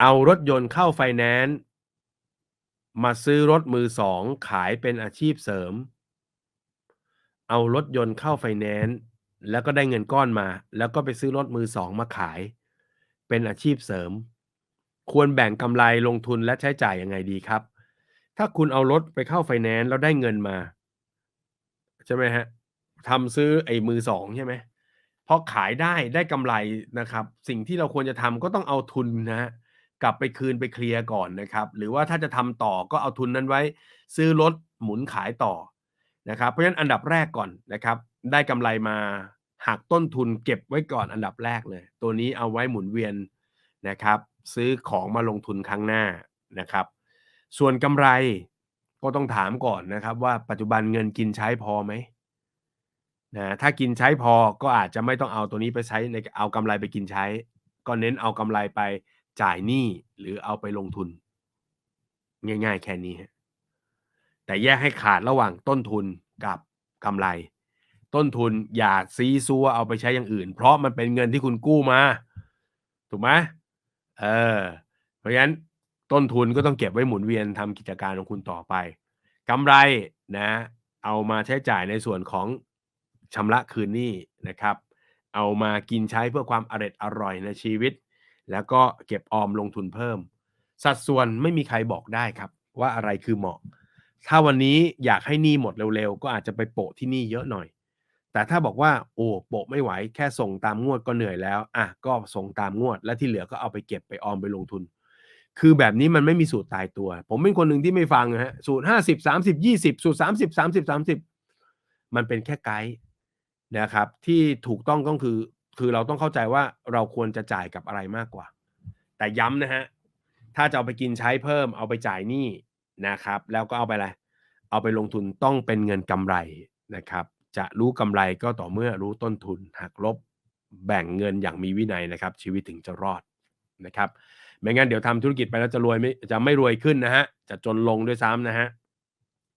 เอารถยนต์เข้าไฟแนนซ์มาซื้อรถมือสองขายเป็นอาชีพเสริม เอารถยนต์เข้าไฟแนนซ์แล้วก็ได้เงินก้อนมา แล้วก็ไปซื้อรถมือสองมาขาย เป็นอาชีพเสริม ควรแบ่งกำไรลงทุนและใช้จ่ายยังไงดีครับ ถ้าคุณเอารถไปเข้าไฟแนนซ์แล้วได้เงินมา ใช่ไหมฮะทำซื้อไอ้มือสองใช่ไหมพอขายได้ได้กำไรนะครับ สิ่งที่เราควรจะทำก็ต้องเอาทุนนะฮะ กลับไปคืนไปเคลียร์ก่อนนะครับ หรือว่าถ้าจะทำต่อก็เอาทุนนั้นไว้ ซื้อรถหมุนขายต่อนะครับ เพราะฉะนั้นอันดับแรกก่อนนะครับ ได้กำไรมาหักต้นทุนเก็บไว้ก่อนอันดับแรกเลย ตัวนี้เอาไว้หมุนเวียนนะครับ ซื้อของมาลงทุนครั้งหน้านะครับ ส่วนกำไรก็ต้องถามก่อนนะครับ ว่าปัจจุบันเงินกินใช้พอไหมนะถ้ากินใช้พอก็อาจจะไม่ต้องเอาตัวนี้ไปใช้ในเอากำไรไปกินใช้ ก็เน้นเอากำไรไป จ่ายหนี้หรือเอาไปลงทุน ง่าย ๆ แค่นี้ฮะแต่แยกให้ขาดระหว่างต้นทุนกับกำไร ต้นทุนอย่าซีซัวเอาไปใช้อย่างอื่น เพราะมันเป็นเงินที่คุณกู้มา ถูกไหมเออ เพราะฉะนั้นต้นทุนก็ต้องเก็บไว้หมุนเวียนทำกิจการของคุณต่อไปกำไรนะ เอามาใช้จ่ายในส่วนของชำระคืนหนี้นะครับ เอามากินใช้เพื่อความอร่อยอร่อยในชีวิต แล้วก็เก็บออมลงทุนเพิ่ม สัดส่วนไม่มีใครบอกได้ครับ ว่าอะไรคือเหมาะ ถ้าวันนี้อยากให้หนี้หมดเร็วๆ ก็อาจจะไปโปะที่หนี้เยอะหน่อย แต่ถ้าบอกว่าโอ้โปะไม่ไหวแค่ส่งตามงวดก็เหนื่อยแล้วอะก็ส่งตามงวด และที่เหลือก็เอาไปเก็บไปออมไปลงทุน คือแบบนี้มันไม่มีสูตรตายตัว ผมเป็นคนหนึ่งที่ไม่ฟังนะฮะสูตรห้าสิบสามสิบยี่สิบสูตรสามสิบสามสิบสามสิบมันเป็นแค่ไกด์นะครับที่ถูกต้องก็คือ คือเราต้องเข้าใจว่าเราควรจะจ่ายกับอะไรมากกว่า แต่ย้ำนะฮะ ถ้าจะเอาไปกินใช้เพิ่ม เอาไปจ่ายหนี้นะครับ แล้วก็เอาไปอะไร เอาไปลงทุนต้องเป็นเงินกำไรนะครับ จะรู้กำไรก็ต่อเมื่อรู้ต้นทุนหักลบแบ่งเงินอย่างมีวินัยนะครับ ชีวิตถึงจะรอดนะครับ ไม่งั้นเดี๋ยวทำธุรกิจไปแล้วจะรวยไม่จะไม่รวยขึ้นนะฮะ จะจนลงด้วยซ้ำนะฮะ